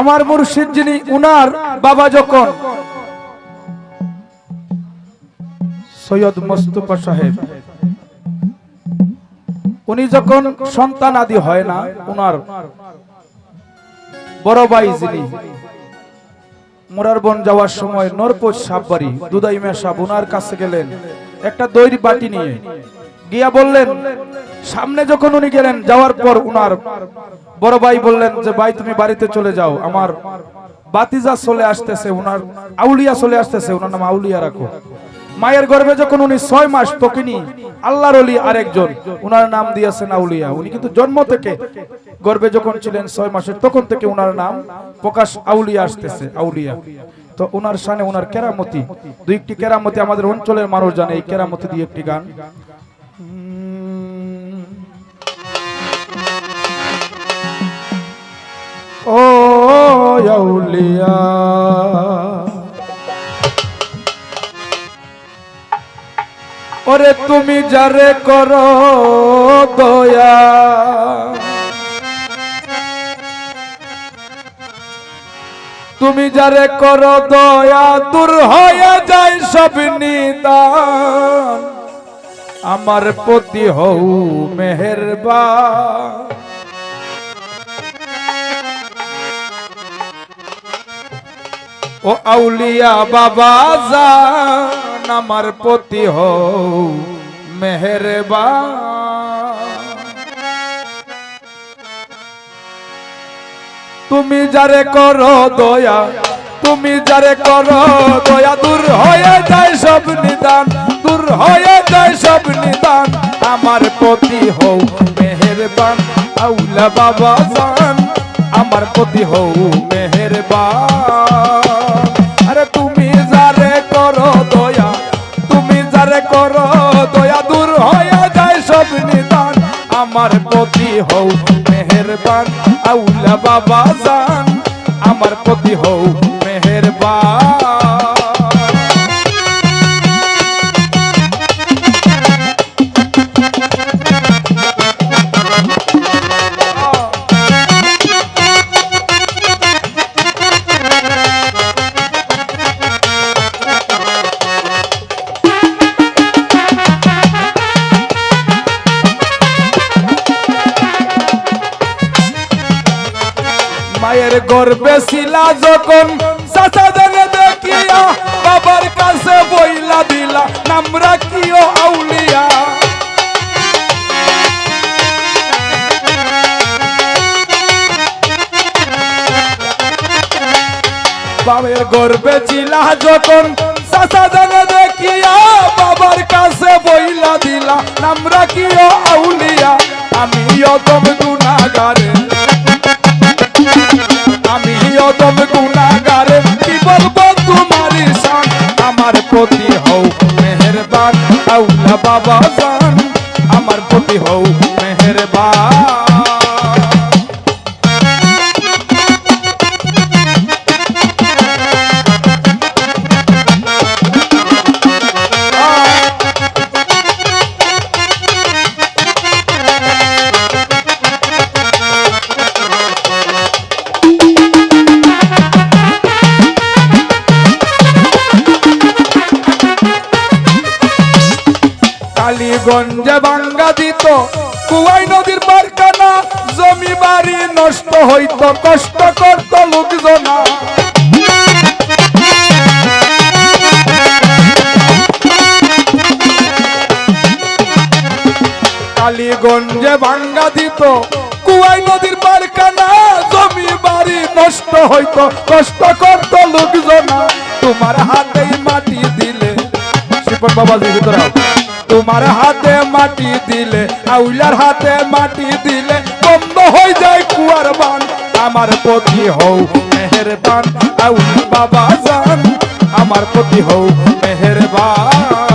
আমার মুর্শিদ যিনি, উনার বাবা যখন সৈয়দ মোস্তফা সাহেব, উনি যখন সন্তান আদি হয় না, উনার বড় ভাই যিনি মোরার বন যাওয়ার সময় নরপোষ সাববাড়ি দুদাই মেশাব উনার কাছে গেলেন, একটা দইর বাটি নিয়ে, গিয়া বললেন সামনে যখন উনি গেলেন, যাওয়ার পর উনার বড় ভাই বললেন যে, ভাই, তুমি বাড়িতে চলে যাও। আমার বাতিজা চলে আসতেছে, উনার আউলিয়া চলে আসতেছে, উনার নাম আউলিয়া রাখো। মায়ের গর্ভে যখন উনি ছয় মাস তখনই আল্লাহর অলি আরেকজন, উনার নাম দিয়েছেন আউলিয়া। উনি কিন্তু জন্ম থেকে গর্ভে যখন ছিলেন ছয় মাসের, তখন থেকে উনার নাম প্রকাশ আউলিয়া আসতেছে, আউলিয়া। তো উনার সানে উনার কেরামতি, দুই একটি কেরামতি আমাদের অঞ্চলের মানুষ জানে, এই কেরামতি দিয়ে একটি গান। ওরে তুমি যারে করো দয়া। তুমি যারে করো দয়া, দূর হয়ে যায় সব নিদান। আমার প্রতি হও মেহেরবা ও আউলিয়া বাবা জান আমার প্রতি হও মেহেরবা তুমি যারে করো দয়া, তুমি যারে করো দয়া, দূর হয়ে যায় সব নিদান, দূর হয়ে যায় সব নিদান, আমার প্রতি হও মেহেরবান আউলা বাবা জান, আমার প্রতি হও মেহেরবান। সব নিদান আমার প্রতি হও মেহেরবান আউলা বাবা জান। মায়ের গর্বে শিলা যখন চাচা জানে দেখিয়া বাবার কাছে বইলা দিলা, নাম রাখিও আউলিয়া। বাবার গর্বে ছিলা যখন চাচা জানে দেখিয়া বাবার কাছে বইলা দিলা, নাম রাখিও আউলিয়া। আমি অদম গুনাগারে আমি অদম গুনাগারে কি বলব তোমার শান আমার প্রতি হও মেহেরবান। আউলা বাবা কালীগঞ্জে বাঙ্গা দিত। কুয়াই নদীর বারকানা জমি বাড়ি নষ্ট হইত, কষ্ট করত লোকজনা। কালীগঞ্জে ভাঙ্গা দিত। কুয়াই নদীর বারকানা জমি বাড়ি নষ্ট হইত, কষ্ট করত লোকজনা। তোমার হাতেই মাটি দিলে, শিপন বাবাজি, ভিতরে আও। তোমার হাতে মাটি দিলে, আউলার হাতে মাটি দিলে বন্ধ হয়ে যায় কুয়ার বান। আমার প্রতি হও মেহেরবান, আউল বাবা জান, আমার প্রতি হও মেহেরবান।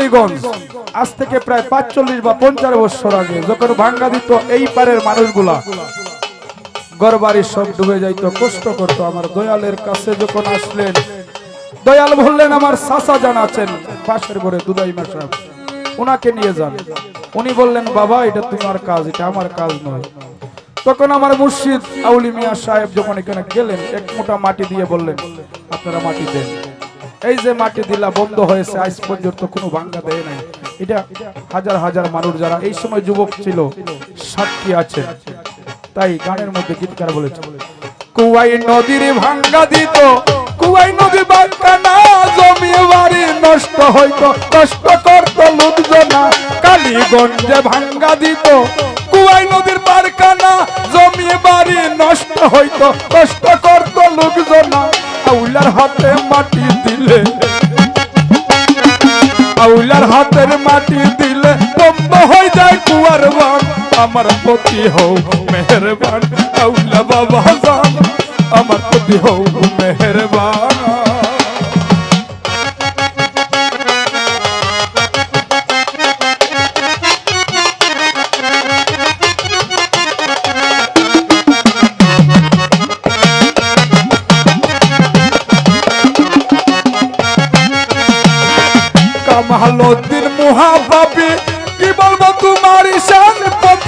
কালীগঞ্জ আজ থেকে প্রায় পাঁচচল্লিশ বা পঞ্চাশ বছর আগে যখন ভাঙ্গা দিত এই পারের মানুষগুলা গড়বাড়ি সব ডুবে যাইতো, কষ্ট করতো। আমার দয়ালের কাছে যখন আসলেন, দয়াল বললেন, আমার চাচা জান আছেন, পাশের ঘরে দুদাই মাসা ওনাকে নিয়ে যান। উনি বললেন, বাবা, এটা তোমার কাজ, এটা আমার কাজ নয়। তখন আমার মুর্শিদ আউলি মিয়া সাহেব যখন এখানে গেলেন, এক মোটা মাটি দিয়ে বললেন, আপনারা মাটি দেন। এই যে মাটি দিলা বন্ধ হয়েছে, আজ পর্যন্ত কোনো ভাঙ্গা দেয় নাই। এটা হাজার হাজার মানুষ যারা এই সময় যুবক ছিল, সাক্ষী আছে। তাই গানের মধ্যে গীতকার বলেছে, কুয়াই নদীর ভাঙ্গা দিত, কুয়াই নদী বাঙ্কা না জমি বাড়ি নষ্ট হইতো, কষ্ট করত লোকজনা, কালীগঞ্জে ভাঙ্গা দিত, কুয়াই নদীর বারকানা জমি বাড়ি নষ্ট হইতো, কষ্ট করত লোকজনা আউলার হাতে মাটি হাতের মাটি দিলে বন্ধ হয়ে যায় কুয়ার বান আমার প্রতি হও মেহরবান আউলা বাবা আমার প্রতি হও মেহরবান।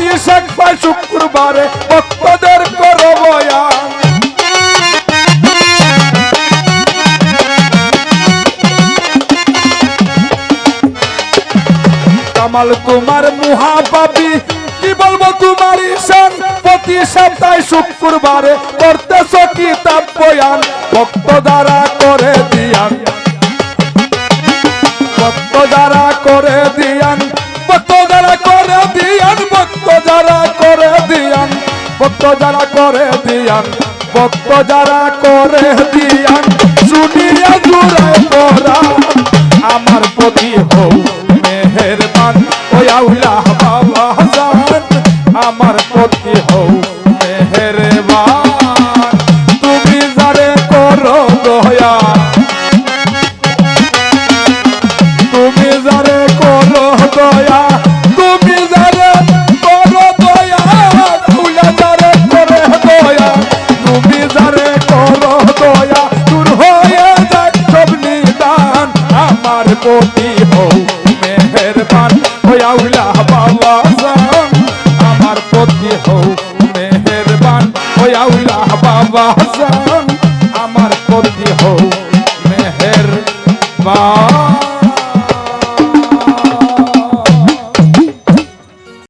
প্রতি শেখবার শুক্রবারে ভক্তদের করো বয়ান। কামাল তোমার মুহাবাবি কি বলব তোমার ঈশান? প্রতি সপ্তাহে শুক্রবারে করতেছ কিতাব বয়ান? ভক্ত দ্বারা করে ভক্ত যারা করে দিয়ান ভক্ত যারা করে দিয়ান শুনিয়া জুড়ায় তোরা আমার প্রতি হও মেহেরবান, ওই আউলা বাবা